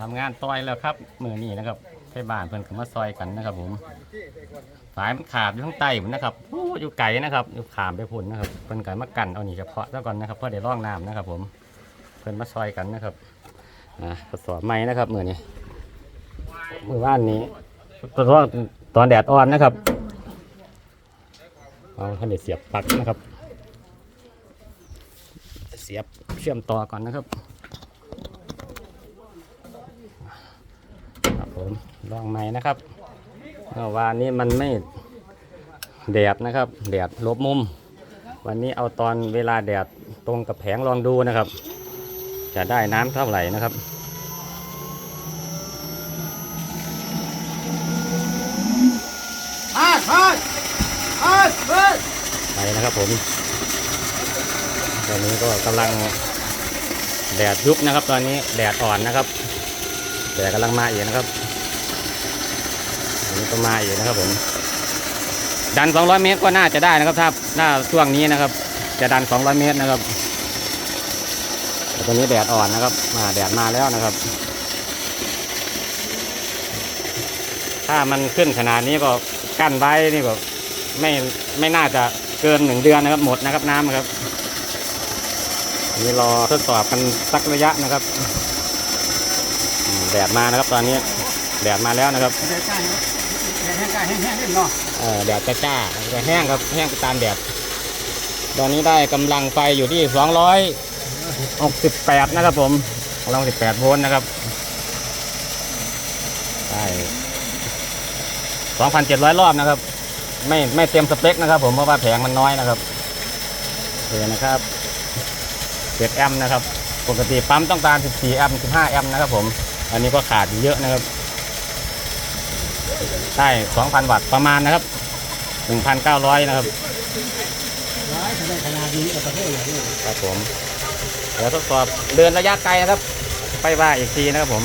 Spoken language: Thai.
ทำงานต้อยแล้วครับมือนี้นะครับใช้บ้านเพิ่นก็มาซอยกันนะครับ ผมสายมันขาดอยู่ข้างใต้พุ่นนะครับโอ้อยู่ไกลนะครับอยู่ขามไปพุ่นนะครับเพิ่นก็มากันเอานี่เฉพาะซะก่อนนะครับเพื่อได้ร่องน้ำนะครับ ผมเพิ่นมาซอยกันนะครับนะทดสอบใหม่นะครับมือนี้มือว่านนี้ทดสอบตอนแดดอ่อนนะครับเอาท่านเด็ดเสียบปลั๊กนะครับ เสียบเชื่อมต่อก่อนนะครับ ครับผมลองใหม่นะครับเมื่อวานนี้มันไม่แดดนะครับแดดลบมุม วันนี้เอาตอนเวลาแดดตรงกับแผงลองดูนะครับ จะได้น้ำเท่าไหร่นะครับพาดพาดพาดพาดไปนะครับผมตอนนี้ก็กำลังแดดยุบนะครับ ตอนนี้แดดอ่อนนะครับ แดดกำลังมาอีกนะครับอันนี้ก็มาอีกนะครับผมดัน 200 เมตรก็น่าจะได้นะครับ ถ้าหน้าช่วงนี้นะครับ จะดัน 200 เมตรนะครับแต่ตอนนี้แดดอ่อนนะครับมาแดดมาแล้วนะครับ ถ้ามันขึ้นขนาดนี้ก็กั้นไว้นี่ก็ไม่ไม่น่าจะเกินหนึ่งเดือนนะครับ หมดนะครับน้ำครับอันนี้รอทดสอบกันสักระยะนะครับ แดดมานะครับตอนนี้แดดมาแล้วนะครับแดดใกล้แดดแห้งใกล้แห้งแห้งเล่นเนาะเอ่อแดดจ้าจ้าๆจะแห้งครับแห้งไปตามแดดตอนนี้ได้กำลังไฟอยู่ที่ 268 นะครับผมกำลัง18โวลต์นะครับได้2,700 รอบนะครับ ไม่ไม่เต็มสเปคนะครับ ผมเพราะว่าแผงมันน้อยนะครับโอเคนะครับ7แอมป์นะครับ ปกติปั๊มต้องการ 14 แอมป์ 15 แอมป์นะครับผม อันนี้ก็ขาดเยอะนะครับ ใช่2,000 วัตต์ประมาณนะครับ 1,900 นะครับร้ายขนาดนี้เอาประเทศเลยครับผมเดี๋ยวทดสอบเดินระยะไกลนะครับ ไปว่าอีกทีนะครับผม